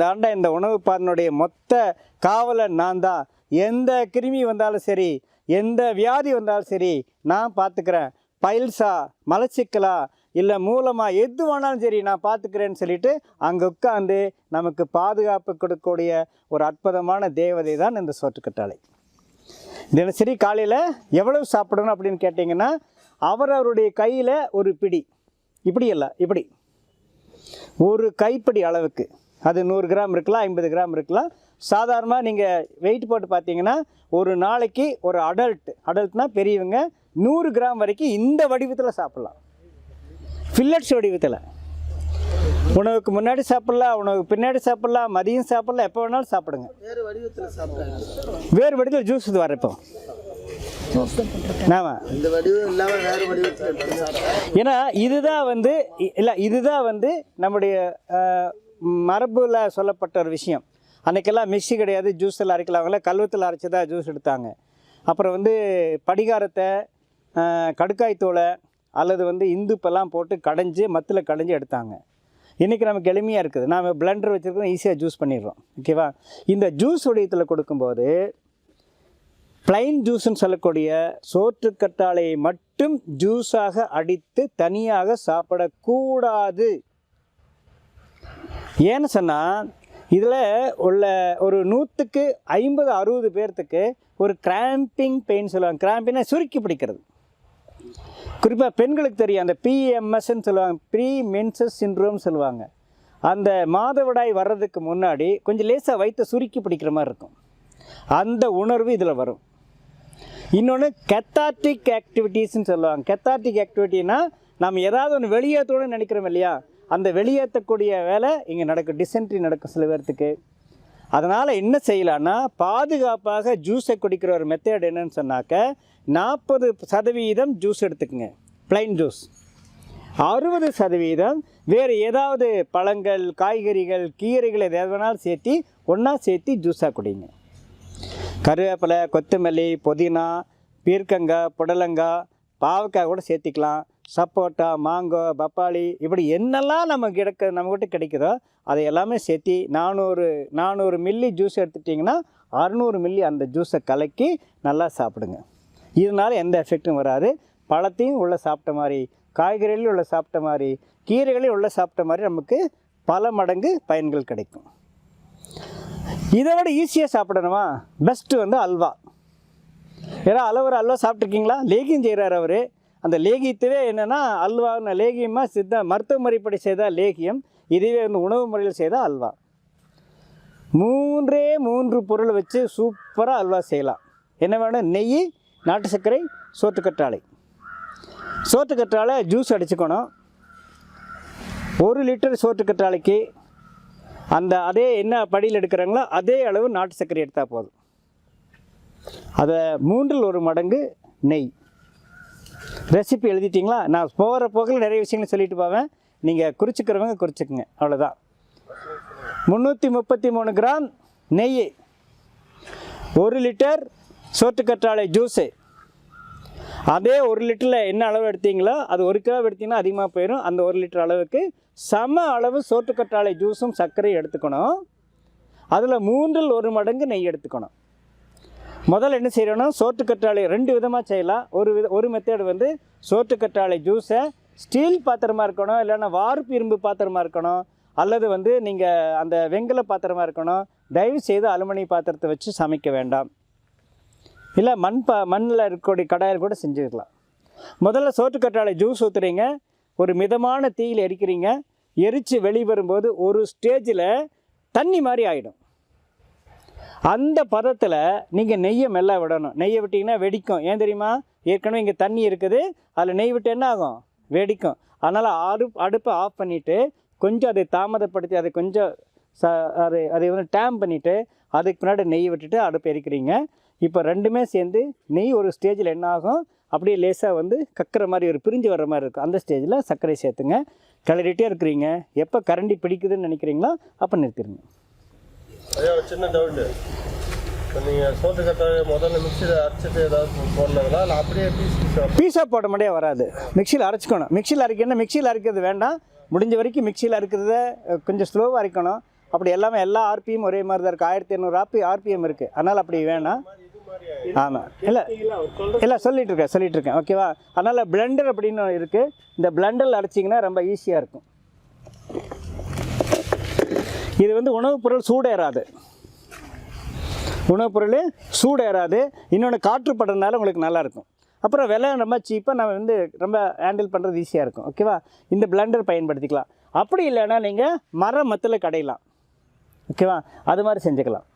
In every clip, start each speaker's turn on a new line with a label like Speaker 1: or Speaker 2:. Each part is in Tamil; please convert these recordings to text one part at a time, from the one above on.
Speaker 1: இந்த ஆண்டை இந்த உணவு பாதனுடைய மொத்த காவலன் நான் தான் எந்த கிருமி வந்தாலும் சரி எந்த வியாதி வந்தாலும் சரி நான் பார்த்துக்கிறேன். பைல்ஸா மலச்சிக்கலா இல்லை மூலமாக எது வேணாலும் சரி நான் பார்த்துக்கிறேன்னு சொல்லிட்டு அங்கே உட்காந்து நமக்கு பாதுகாப்பு கொடுக்கக்கூடிய ஒரு அற்புதமான தேவதை தான் இந்த சோற்றுக்கட்டாளை. தினசரி காலையில் எவ்வளவு சாப்பிடணும் அப்படின்னு கேட்டிங்கன்னா அவரவருடைய கையில் ஒரு பிடி. இப்படி இல்லை இப்படி. ஒரு கைப்பிடி அளவுக்கு. அது நூறு கிராம் இருக்கலாம் ஐம்பது கிராம் இருக்கலாம். சாதாரணமாக நீங்கள் வெயிட் போட்டு பார்த்தீங்கன்னா ஒரு நாளைக்கு ஒரு அடல்ட் அடல்ட்னா பெரியவங்க நூறு கிராம் வரைக்கும் இந்த வடிவத்தில் சாப்பிட்லாம். ஃபில்லட்ஸ் வடிவத்தில். உணவுக்கு முன்னாடி சாப்பிட்லாம் உணவுக்கு பின்னாடி சாப்பிட்லாம் மதியம் சாப்பிட்லாம் எப்போ வேணாலும் சாப்பிடுங்க.
Speaker 2: வேறு வடிவத்தில் சாப்பிட்டாங்க
Speaker 1: வேறு வடிவில் ஜூஸ் இது வர இப்போ
Speaker 2: வடிவத்தில்
Speaker 1: ஏன்னா இதுதான் வந்து இல்லை இதுதான் வந்து நம்முடைய மரபில் சொல்லப்பட்ட ஒரு விஷயம். அன்றைக்கெல்லாம் மிக்ஸி கிடையாது ஜூஸ் எல்லாம் அரைக்கலாங்கள கல்வத்தில் அரைச்சி தான் ஜூஸ் எடுத்தாங்க. அப்புறம் வந்து படிகாரத்தை கடுக்காய் தோலை அல்லது வந்து இந்துப்பெல்லாம் போட்டு கடைஞ்சி மத்தில் கடைஞ்சி எடுத்தாங்க. இன்றைக்கி நமக்கு எளிமையாக இருக்குது. நாம் பிளண்டர் வச்சுருக்கோம் ஈஸியாக ஜூஸ் பண்ணிடுறோம். ஓகேவா இந்த ஜூஸ் உடையத்தில் கொடுக்கும்போது பிளைன் ஜூஸ்ன்னு சொல்லக்கூடிய சோற்றுக்கற்றாழையை மட்டும் ஜூஸாக அடித்து தனியாக சாப்பிடக்கூடாது. ஏன்னு சொன்னால் இதில் உள்ள ஒரு நூற்றுக்கு ஐம்பது அறுபது பேர்த்துக்கு ஒரு கிராம்பிங் பெயின் சொல்லுவாங்க. கிராம்பிங்னா சுருக்கி பிடிக்கிறது. குறிப்பாக பெண்களுக்கு தெரியும் அந்த பிஎம்எஸ்ன்னு சொல்லுவாங்க ப்ரீ மென்சஸ் சின்ரோம் சொல்லுவாங்க. அந்த மாதவிடாய் வர்றதுக்கு முன்னாடி கொஞ்சம் லேசாக வயிற்ற சுருக்கி பிடிக்கிற மாதிரி இருக்கும். அந்த உணர்வு இதில் வரும். இன்னொன்று கெத்தாட்டிக் ஆக்டிவிட்டீஸ்னு சொல்லுவாங்க. கெத்தாட்டிக் ஆக்டிவிட்டினா நம்ம ஏதாவது ஒன்று வெளியேற்றணும்னு நினைக்கிறோம் இல்லையா? அந்த வெளியேற்றக்கூடிய வேலை இங்கே நடக்கும் டிசென்ட்ரி நடக்கும் சில பேர்த்துக்கு. அதனால் என்ன செய்யலான்னா பாதுகாப்பாக ஜூஸை குடிக்கிற ஒரு மெத்தட் என்னன்னு சொன்னாக்க நாற்பது சதவீதம் ஜூஸ் எடுத்துக்கோங்க. ப்ளைன் ஜூஸ் அறுபது சதவீதம் வேறு ஏதாவது பழங்கள் காய்கறிகள் கீரைகள் எதாவது வேணாலும் சேர்த்து ஒன்றா சேர்த்து ஜூஸாக குடிங்க. கருவேப்பிலை கொத்தமல்லி புதினா பீர்க்கங்காய் புடலங்காய் பாவக்காய் கூட சேர்த்திக்கலாம். சப்போட்டா மாங்கோ பப்பாளி இப்படி என்னெல்லாம் நம்ம கிடைக்க நம்மக்கிட்ட கிடைக்குதோ அதை எல்லாமே சேர்த்தி நானூறு நானூறு மில்லி ஜூஸ் எடுத்துட்டிங்கன்னா அறுநூறு மில்லி அந்த ஜூஸை கலக்கி நல்லா சாப்பிடுங்க. இதனால எந்த எஃபெக்ட்டும் வராது. பழத்தையும் உள்ளே சாப்பிட்ட மாதிரி காய்கறிகளையும் உள்ளே சாப்பிட்ட மாதிரி கீரைகளையும் உள்ளே சாப்பிட்ட மாதிரி நமக்கு பல மடங்கு பயன்கள் கிடைக்கும். இதை விட ஈஸியாக சாப்பிடணுமா? பெஸ்ட்டு வந்து அல்வா. ஏன்னா அளவர் அல்வா சாப்பிட்ருக்கீங்களா லேகியம் செய்கிறார் அவர். அந்த லேகியத்தவே என்னென்னா அல்வா லேகியமாக சித்த மருத்துவ முறைப்படி செய்தால் லேகியம் இதுவே வந்து உணவு முறையில் செய்தால் அல்வா. மூன்றே மூன்று பொருள் வச்சு சூப்பராக அல்வா செய்யலாம். என்ன வேணும் நெய் நாட்டு சர்க்கரை சோற்றுக்கற்றாழை சோற்றுக்கற்றாழை ஜூஸ் அடிச்சுக்கணும். ஒரு லிட்டர் சோற்றுக்கற்றாழைக்கு அந்த அதே என்ன படியில் எடுக்கிறாங்களோ அதே அளவு நாட்டு சர்க்கரை எடுத்தால் போதும். அதை மூன்றில் ஒரு மடங்கு நெய். ரெசிபி எழுதிட்டிங்களா? நான் போகிற போக்கில் நிறைய விஷயங்கள் சொல்லிட்டு போவேன். நீங்கள் குறிச்சிக்கிறவங்க குறிச்சிக்கங்க. அவ்வளோதான் முந்நூற்றி முப்பத்தி மூணு கிராம் நெய் ஒரு லிட்டர் சோற்றுக்கற்றாழை ஜூஸு அதே ஒரு லிட்டரில் என்ன அளவு எடுத்தீங்களோ அது ஒரு கிலோ எடுத்திங்கன்னா அதிகமாக போயிடும் அந்த ஒரு லிட்டர் அளவுக்கு சம அளவு சோற்றுக்கற்றாழை ஜூஸும் சர்க்கரையும் எடுத்துக்கணும். அதில் மூன்றில் ஒரு மடங்கு நெய் எடுத்துக்கணும். முதல்ல என்ன செய்யணும்னா சோற்றுக்கற்றாழை ரெண்டு விதமாக செய்யலாம். ஒரு வித ஒரு மெத்தேடு வந்து சோற்றுக்கற்றாழை ஜூஸை ஸ்டீல் பாத்திரமாக இருக்கணும் இல்லைன்னா வார்ப்பு இரும்பு பாத்திரமாக இருக்கணும் அல்லது வந்து நீங்கள் அந்த வெங்கல பாத்திரமாக இருக்கணும் தயவு செய்து அலுமினிய பாத்திரத்தை வச்சு சமைக்க வேண்டாம். இல்லை மண் பா மண்ணில் இருக்கக்கூடிய கடாயில் கூட செஞ்சுக்கலாம். முதல்ல சோற்றுக்கற்றாழை ஜூஸ் ஊற்றுறீங்க ஒரு மிதமான தீயில் எரிக்கிறீங்க. எரித்து வெளி வரும்போது ஒரு ஸ்டேஜில் தண்ணி மாதிரி ஆகிடும் அந்த பதத்தில் நீங்கள் நெய்யை மெல்ல விடணும். நெய்யை விட்டிங்கன்னா வெடிக்கும். ஏன் தெரியுமா? ஏற்கனவே இங்கே தண்ணி இருக்குது. அதில் நெய் விட்டு என்ன ஆகும்? வெடிக்கும். அதனால் அடுப் அடுப்பை ஆஃப் பண்ணிவிட்டு கொஞ்சம் அதை தாமதப்படுத்தி அதை கொஞ்சம் ச அதை அதை வந்து டேம் பண்ணிவிட்டு அதுக்கு பின்னாடி நெய் விட்டுட்டு அடுப்பு எரிக்கிறீங்க. இப்போ ரெண்டுமே சேர்ந்து நெய் ஒரு ஸ்டேஜில் என்ன ஆகும்? அப்படியே லேசாக வந்து கக்கிற மாதிரி ஒரு பிரிஞ்சு வர்ற மாதிரி இருக்கும். அந்த ஸ்டேஜில் சர்க்கரை சேர்த்துங்க. கிளறிட்டே இருக்கிறீங்க. எப்போ கரண்டி பிடிக்குதுன்னு நினைக்கிறீங்களோ அப்போ நிறுத்திடுங்க
Speaker 3: அதே சின்ன டவுட்டு இப்போ நீங்கள் சோத்துக்கட்டாய முதல்ல மிக்சியில் அரைச்சிட்டு ஏதாவது போடணுங்களா? இல்லை அப்படியே பீஸ் பீஸாக
Speaker 1: போட முடியே வராது. மிக்சியில் அரைச்சிக்கணும். மிக்சியில் அரைக்கணும் மிக்சியில் அரைக்கிறது வேண்டாம். முடிஞ்ச வரைக்கும் மிக்சியில் அரைக்கிறத கொஞ்சம் ஸ்லோவாக அரைக்கணும். அப்படி எல்லாமே எல்லா ஆர்பிஎம் ஒரே மாதிரி தான் இருக்குது ஆயிரத்தி இரநூறு ஆர்பி ஆர்பிஎம் இருக்குது அதனால் அப்படி வேணாம். ஆமாம் இல்லை இல்லை சொல்லிட்டு இருக்கேன் சொல்லிட்டு இருக்கேன். ஓகேவா அதனால் பிளண்டர் அப்படின்னு இருக்குது இந்த பிளண்டரில் அரைச்சிங்கன்னா ரொம்ப ஈஸியாக இருக்கும். இது வந்து உணவுப் பொருள் சூடேறாது. உணவுப் பொருள் சூடேறாது. இன்னொன்று காற்று படுறதுனால உங்களுக்கு நல்லாயிருக்கும் அப்புறம் விலை ரொம்ப சீப்பாக நம்ம வந்து ரொம்ப ஹேண்டில் பண்ணுறது ஈஸியாக இருக்கும். ஓகேவா இந்த பிளண்டர் பயன்படுத்திக்கலாம். அப்படி இல்லைன்னா நீங்கள் மர மத்தில் கடையலாம். ஓகேவா அது மாதிரி செஞ்சுக்கலாம்.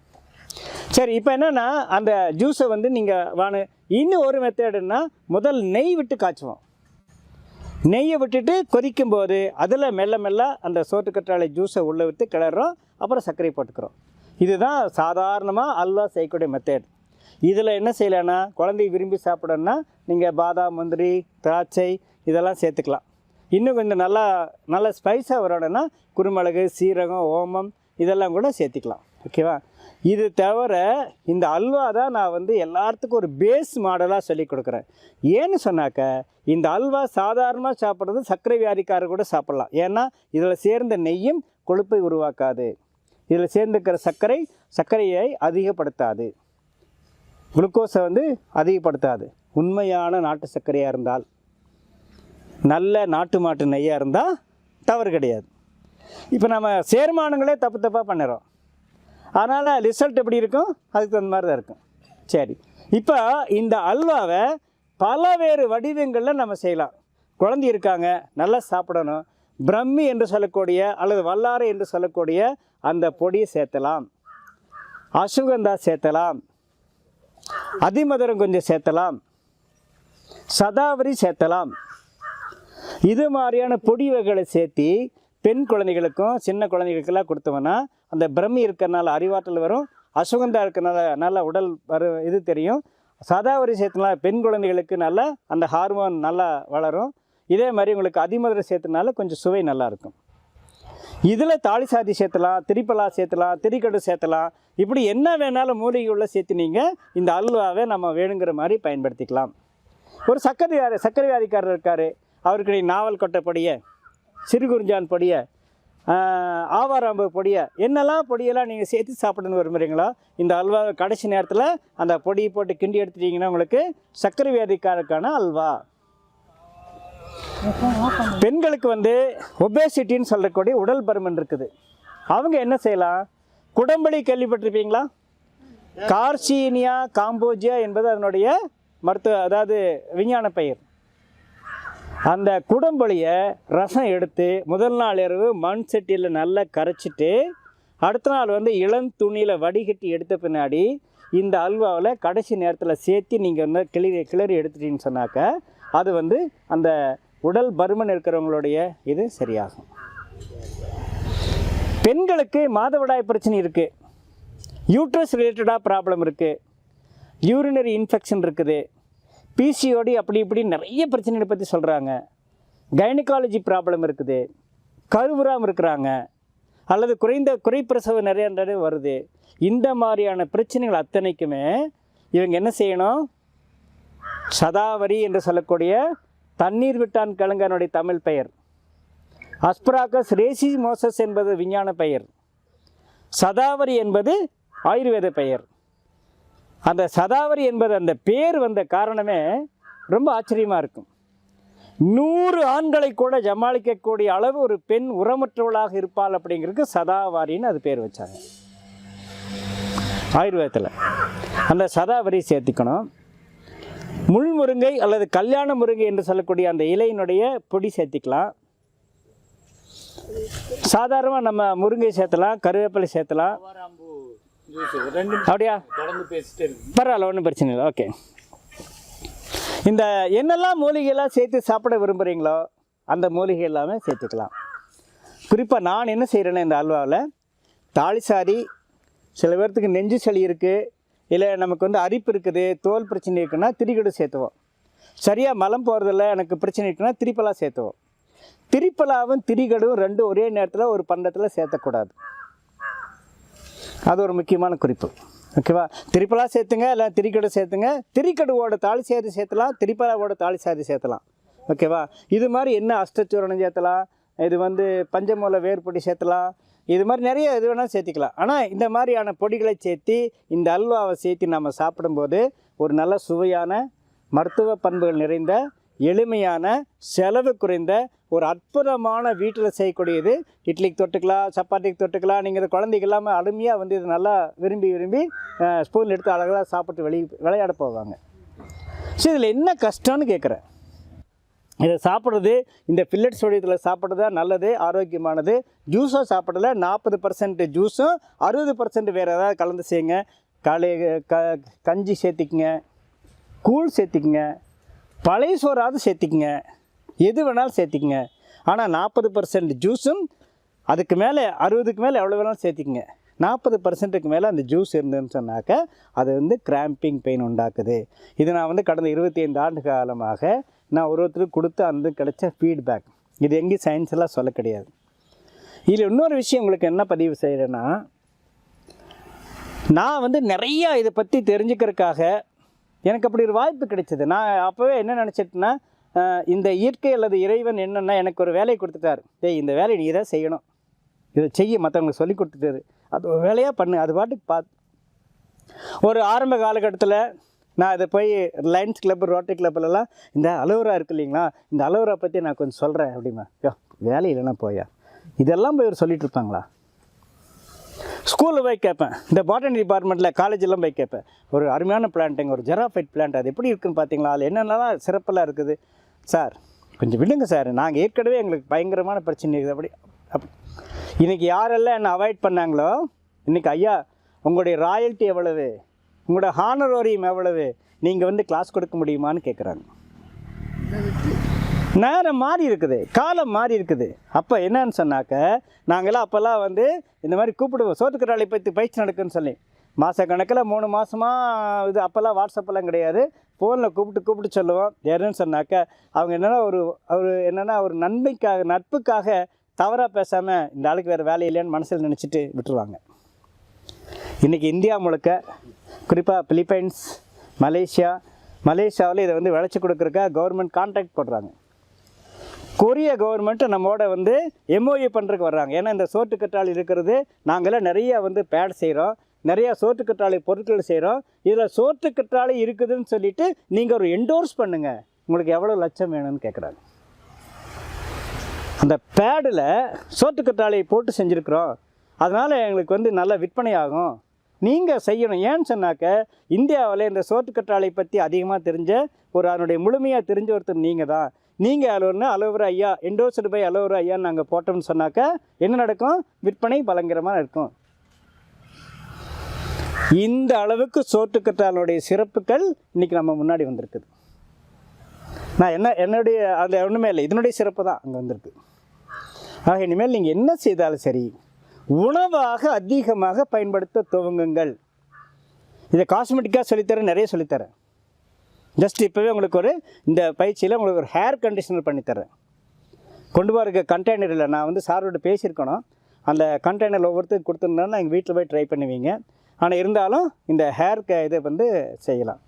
Speaker 1: சரி இப்போ என்னென்னா அந்த ஜூஸை வந்து நீங்கள் வானு இன்னும் ஒரு மெத்தடுன்னா முதல் நெய் விட்டு காய்ச்சுவோம். நெய்யை விட்டுட்டு கொதிக்கும் போது அதில் மெல்ல மெல்ல அந்த சோத்துக்கற்றாழை ஜூஸை உள்ளே விட்டு கிளறோம். அப்புறம் சர்க்கரை போட்டுக்கிறோம். இதுதான் சாதாரணமாக அல்வா செய்யக்கூடிய மெத்தேட் இதில் என்ன செய்யலைன்னா குழந்தை விரும்பி சாப்பிடணும்னா நீங்கள் பாதாம் முந்திரி திராட்சை இதெல்லாம் சேர்த்துக்கலாம். இன்னும் கொஞ்சம் நல்லா நல்ல ஸ்பைஸாக வரணும்னா குருமிளகு சீரகம் ஓமம் இதெல்லாம் கூட சேர்த்துக்கலாம். ஓகேவா? இது தவிர இந்த அல்வா தான் நான் வந்து எல்லாத்துக்கும் ஒரு பேஸ் மாடலாக சொல்லி கொடுக்குறேன். ஏன்னு சொன்னாக்க இந்த அல்வா சாதாரணமாக சாப்பிட்றது சர்க்கரை வியாதிக்காரர் கூட சாப்பிட்லாம். ஏன்னா இதில் சேர்ந்த நெய்யும் கொழுப்பை உருவாக்காது. இதில் சேர்ந்துக்கிற சர்க்கரை சர்க்கரையை அதிகப்படுத்தாது. குளுக்கோஸை வந்து அதிகப்படுத்தாது. உண்மையான நாட்டு சர்க்கரையாக இருந்தால். நல்ல நாட்டு மாட்டு நெய்யாக இருந்தால் தவறு கிடையாது. இப்போ நம்ம சேர்மானங்களே தப்பு தப்பாக பண்ணுறோம் அதனால் ரிசல்ட் எப்படி இருக்கும்? அதுக்கு தகுந்த மாதிரி தான் இருக்கும். சரி. இப்போ இந்த அல்வாவை பலவேறு வடிவங்களில் நம்ம செய்யலாம். குழந்தை இருக்காங்க நல்லா சாப்பிடணும். பிரம்மி என்று சொல்லக்கூடிய அல்லது வல்லாரை என்று சொல்லக்கூடிய அந்த பொடியை சேர்த்தலாம். அசுகந்தா சேர்த்தலாம். அதிமதுரம் கொஞ்சம் சேர்த்தலாம். சதாவரி சேர்த்தலாம். இது மாதிரியான பொடி வகைகளை சேர்த்தி பெண் குழந்தைகளுக்கும் சின்ன குழந்தைகளுக்கெல்லாம் கொடுத்தோம்னா அந்த பிரம்மி இருக்கிறனால அறிவாற்றல் வரும் அசுகந்தா இருக்கிறனால நல்ல உடல் வரும் இது தெரியும். சதாவரி சேர்த்தனால பெண் குழந்தைகளுக்கு நல்லா அந்த ஹார்மோன் நல்லா வளரும். இதே மாதிரி உங்களுக்கு அதிமதுரை சேர்த்தனால கொஞ்சம் சுவை நல்லாயிருக்கும் இதில் தாலி சாதி சேர்த்தலாம் திரிப்பலா சேர்த்தலாம் திரிக்கடு சேர்த்தலாம். இப்படி என்ன வேணாலும் மூலிகை உள்ள சேர்த்து நீங்கள் இந்த அல்வாவை நம்ம வேணுங்கிற மாதிரி பயன்படுத்திக்கலாம். ஒரு சக்கரை வியாதி சர்க்கரை வியாதிக்காரர் இருக்கார். அவருக்கு நாவல் கொட்டை பொடியை சிறுகுறிஞ்சான் பொடியை ஆவாராம்பு பொடியை என்னெல்லாம் பொடியெல்லாம் நீங்கள் சேர்த்து சாப்பிடணும்னு விரும்புகிறீங்களோ இந்த அல்வா கடைசி நேரத்தில் அந்த பொடியை போட்டு கிண்டி எடுத்துட்டீங்கன்னா உங்களுக்கு சர்க்கரை வியாதிக்காரருக்கான அல்வா. பெண்களுக்கு வந்து ஒபேசிட்டின்னு சொல்லக்கூடிய உடல் பருமன் இருக்குது. அவங்க என்ன செய்யலாம்? குடம்பளி கேள்விப்பட்டிருப்பீங்களா? கார்சீனியா காம்போஜியா என்பது அதனுடைய மருத்துவ அதாவது விஞ்ஞான பெயர். அந்த குடம்புளியை ரசம் எடுத்து முதல் நாள் இரவு மண் சட்டியில் நல்லா கரைச்சிட்டு அடுத்த நாள் வந்து இளம் துணியில் வடிகட்டி எடுத்த பின்னாடி இந்த அல்வாவில் கடைசி நேரத்தில் சேர்த்து நீங்கள் வந்து கிளறி கிளறி எடுத்துட்டீங்கன்னு சொன்னாக்க அது வந்து அந்த உடல் பருமன் இருக்கிறவங்களுடைய இது சரியாகும். பெண்களுக்கு மாதவிடாய் பிரச்சனை இருக்குது யூட்ரஸ் ரிலேட்டடாக ப்ராப்ளம் இருக்குது யூரினரி இன்ஃபெக்ஷன் இருக்குது. பிசிஓடி அப்படி இப்படி நிறைய பிரச்சனைகளை பற்றி சொல்கிறாங்க கைனகாலஜி ப்ராப்ளம் இருக்குது. கருவுறாமல் இருக்கிறாங்க. அல்லது குறைந்த குறைப்பிரசவம் நிறைய நிறைய வருது. இந்த மாதிரியான பிரச்சனைகள் அத்தனைக்குமே இவங்க என்ன செய்யணும்? சதாவரி என்று சொல்லக்கூடிய தண்ணீர் விட்டான் கிழங்கனுடைய தமிழ் பெயர். அஸ்பராகஸ் ரேசி மோசஸ் என்பது விஞ்ஞான பெயர். சதாவரி என்பது ஆயுர்வேத பெயர். அந்த சதாவரி என்பது அந்த பேர் வந்த காரணமே ரொம்ப ஆச்சரியமாக இருக்கும். நூறு ஆண்களை கூட ஜமாளிக்கக்கூடிய அளவு ஒரு பெண் உரமற்றவளாக இருப்பாள் அப்படிங்கிறதுக்கு சதாவாரின்னு அது பேர் வச்சாங்க. ஆயுர்வேதத்தில். அந்த சதாவரி சேர்த்துக்கணும். முள் முருங்கை அல்லது கல்யாண முருங்கை என்று சொல்லக்கூடிய அந்த இலையினுடைய பொடி சேர்த்திக்கலாம். சாதாரணமாக நம்ம முருங்கை சேர்த்தலாம் கருவேப்பிலை சேர்த்தலாம். அப்படியா? பரவாயில்ல ஒன்றும் பிரச்சனை இல்லை. ஓகே இந்த என்னெல்லாம் மூலிகையெல்லாம் சேர்த்து சாப்பிட விரும்புகிறீங்களோ அந்த மூலிகை எல்லாமே சேர்த்துக்கலாம். குறிப்பாக நான் என்ன செய்கிறேன்னா இந்த அல்வாவில் தாளிசாதி சில பேர்த்துக்கு நெஞ்சு சளி இருக்குது இல்லை நமக்கு வந்து அரிப்பு இருக்குது தோல் பிரச்சனை இருக்குன்னா திரிகடு சேர்த்துவோம். சரியாக மலம் போகிறதில்ல எனக்கு பிரச்சனை இருக்குன்னா திரிப்பலா சேர்த்துவோம். திரிப்பலாவும் திரிகடும் ரெண்டும் ஒரே நேரத்தில் ஒரு பண்டத்தில் சேர்த்தக்கூடாது. அது ஒரு முக்கியமான குறிப்பு. ஓகேவா? திரிப்பலா சேர்த்துங்க இல்லை திரிக்கடை சேர்த்துங்க. திரிக்கடுவோட தாலி சாதி சேர்த்தலாம் திரிப்பலாவோட தாலி சாதி சேர்த்தலாம். ஓகேவா? இது மாதிரி என்ன அஷ்டச்சூரணம் சேர்த்தலாம்? இது வந்து பஞ்சமூல வேர்பொடி சேர்த்தலாம். இது மாதிரி நிறைய இது வேணால் சேர்த்திக்கலாம். ஆனால் இந்த மாதிரியான பொடிகளை சேர்த்து இந்த அல்வாவை சேர்த்து நம்ம சாப்பிடும்போது ஒரு நல்ல சுவையான மருத்துவ பண்புகள் நிறைந்த எளிமையான செலவு குறைந்த ஒரு அற்புதமான வீட்டில் செய்யக்கூடியது. இட்லிக்கு தொட்டுக்கலாம் சப்பாத்திக்கு தொட்டுக்கலாம். நீங்கள் இந்த குழந்தைக்கு இல்லாமல் அருமையாக வந்து இது நல்லா விரும்பி விரும்பி ஸ்பூன் எடுத்து அழகாக சாப்பிட்டு வெளி விளையாட போவாங்க. ஸோ இதில் என்ன கஷ்டம்னு கேட்குறேன் இதை சாப்பிட்றது இந்த ஃபில்லட்ஸ் வடிவத்தில் சாப்பிட்றது நல்லது ஆரோக்கியமானது. ஜூஸும் சாப்பிடல நாற்பது பர்சன்ட் ஜூஸும் அறுபது பர்சன்ட் வேறு ஏதாவது கலந்து செய்யுங்க. காலை க கஞ்சி சேர்த்திக்குங்க. கூழ் சேர்த்திக்குங்க. பழைய சோறாவது சேர்த்திக்குங்க. எது வேணாலும் சேர்த்திக்கங்க. ஆனால் நாற்பது பர்சன்ட் ஜூஸும் அதுக்கு மேலே அறுபதுக்கு மேலே எவ்வளோ வேணாலும் சேர்த்திக்கங்க. நாற்பது பர்சன்ட்டுக்கு மேலே அந்த ஜூஸ் இருந்ததுன்னு சொன்னாக்க அது வந்து கிராம்பிங் பெயின் உண்டாக்குது. இது நான் வந்து கடந்த இருபத்தி ஐந்து ஆண்டு காலமாக நான் ஒரு ஒருத்தருக்கு கொடுத்து அந்த கிடைச்ச ஃபீட்பேக் இது எங்கேயும் சயின்ஸ் எல்லாம் சொல்ல கிடையாது. இதில் இன்னொரு விஷயம் உங்களுக்கு என்ன பதிவு செய்கிறேன்னா நான் வந்து நிறையா இதை பற்றி தெரிஞ்சுக்கிறதுக்காக எனக்கு அப்படி ஒரு வாய்ப்பு கிடைச்சது. நான் அப்போவே என்ன நினச்சிட்டேன்னா இந்த இயற்கை அல்லது இறைவன் என்னென்னா எனக்கு ஒரு வேலையை கொடுத்துட்டாரு. டேய் இந்த வேலையை நீ தான் செய்யணும். இதை செய்ய மற்றவங்களுக்கு சொல்லி கொடுத்துட்டாரு. அது ஒரு வேலையாக பண்ணு அது பாட்டுக்கு பா ஒரு ஆரம்ப காலகட்டத்தில் நான் இதை போய் லைன்ஸ் கிளப் ரோட்டரி கிளப்லலாம் இந்த அலோரா இருக்கு இல்லைங்களா இந்த அலோரா பற்றி நான் கொஞ்சம் சொல்கிறேன் அப்படிமா. யோ வேலை இல்லைன்னா போயா. இதெல்லாம் போய் ஒரு சொல்லிட்டு இருப்பாங்களா? ஸ்கூலில் போய் கேட்பேன். இந்த பாட்டனி டிபார்ட்மெண்ட்டில் காலேஜெல்லாம் போய் கேட்பேன். ஒரு அருமையான பிளான்ட்டுங்க ஒரு ஜெராஃபைட் பிளான்ட் அது எப்படி இருக்குன்னு பார்த்தீங்களா அதில் என்னென்னலாம் சிறப்பெல்லாம் இருக்குது? சார் கொஞ்சம் விடுங்க சார். நாங்கள் ஏற்கனவே எங்களுக்கு பயங்கரமான பிரச்சனை இருக்குது. அப்படி அப் இன்றைக்கி யாரெல்லாம் என்னை அவாய்ட் பண்ணாங்களோ இன்றைக்கி ஐயா உங்களுடைய ராயல்ட்டி எவ்வளவு? உங்களோட ஹானரோரியம் எவ்வளவு? நீங்கள் வந்து கிளாஸ் கொடுக்க முடியுமான்னு கேட்குறாங்க நேரம் மாறி இருக்குது. காலம் மாறி இருக்குது. அப்போ என்னன்னு சொன்னாக்க நாங்களாம் அப்போல்லாம் வந்து இந்த மாதிரி கூப்பிடுவோம். சோத்துக்கட்டாளி பற்றி பயிற்சி நடக்குன்னு சொல்லி. மாத கணக்கில் மூணு மாதமாக இது அப்போல்லாம் வாட்ஸ்அப்பெல்லாம் கிடையாது. ஃபோனில் கூப்பிட்டு கூப்பிட்டு சொல்லுவோம். யாருன்னு சொன்னாக்க அவங்க என்னென்னா ஒரு அவர் என்னென்னா ஒரு நன்மைக்காக நட்புக்காக தவறாக பேசாமல் இந்த ஆளுக்கு வேறு வேலை இல்லைன்னு மனசில் நினச்சிட்டு விட்டுருவாங்க. இன்றைக்கி இந்தியா முழுக்க குறிப்பாக பிலிப்பைன்ஸ் மலேசியா மலேசியாவில் இதை வந்து விளைச்சி கொடுக்குறக்கா கவர்மெண்ட் கான்ட்ராக்ட் போடுறாங்க. கொரிய கவர்மெண்ட்டு நம்மோட வந்து எம்ஓஏ பண்ணுறதுக்கு வர்றாங்க. ஏன்னா இந்த சோட்டு கற்றால் இருக்கிறது நாங்களே நிறைய வந்து பேட் செய்கிறோம் நிறையா சோற்றுக்கற்றாழை பொருட்கள் செய்கிறோம் இதில் சோற்றுக்கற்றாழை கற்றாழை இருக்குதுன்னு சொல்லிவிட்டு நீங்கள் ஒரு என்டோர்ஸ் பண்ணுங்கள் உங்களுக்கு எவ்வளோ லட்சம் வேணும்னு கேட்குறாங்க அந்த பேடில் சோற்றுக்கற்றாழையை போட்டு செஞ்சுருக்குறோம். அதனால் எங்களுக்கு வந்து நல்ல விற்பனை ஆகும். நீங்கள் செய்யணும். ஏன்னு சொன்னாக்க இந்தியாவில் இந்த சோற்றுக்கற்றாழை பற்றி அதிகமாக தெரிஞ்ச ஒரு அதனுடைய முழுமையாக தெரிஞ்ச ஒருத்தர் நீங்கள் தான் நீங்கள் அலோர்னா அலோவரா ஐயா என்டோர்ஸ்டு பை அலோவரா ஐயான்னு நாங்கள் போட்டோம்னு சொன்னாக்க என்ன நடக்கும்? விற்பனை பலங்கரமாக இருக்கும். இந்த அளவுக்கு சோத்து சிறப்புகள் இன்றைக்கி நம்ம முன்னாடி வந்திருக்குது. நான் என்ன என்னுடைய அதில் ஒன்றுமே இல்லை. இதனுடைய சிறப்பு தான் அங்கே வந்திருக்கு. ஆக இனிமேல் நீங்கள் என்ன செய்தாலும் சரி உணவாக அதிகமாக பயன்படுத்த துவங்குங்கள். இதை காஸ்மெட்டிக்காக சொல்லித்தரேன் நிறைய சொல்லித்தரேன். ஜஸ்ட் இப்போவே உங்களுக்கு ஒரு இந்த பயிற்சியில் உங்களுக்கு ஒரு ஹேர் கண்டிஷனர் பண்ணித்தரேன். கொண்டு போகிற கண்டெய்னரில் நான் வந்து சாரோட பேசியிருக்கணும். அந்த கண்டெய்னர் ஒவ்வொருத்தருக்கு கொடுத்துருந்தோன்னா எங்கள் வீட்டில் போய் ட்ரை பண்ணுவீங்க. ஆனால் இருந்தாலும் இந்த ஹேர் க இதை வந்து செய்யலாம்.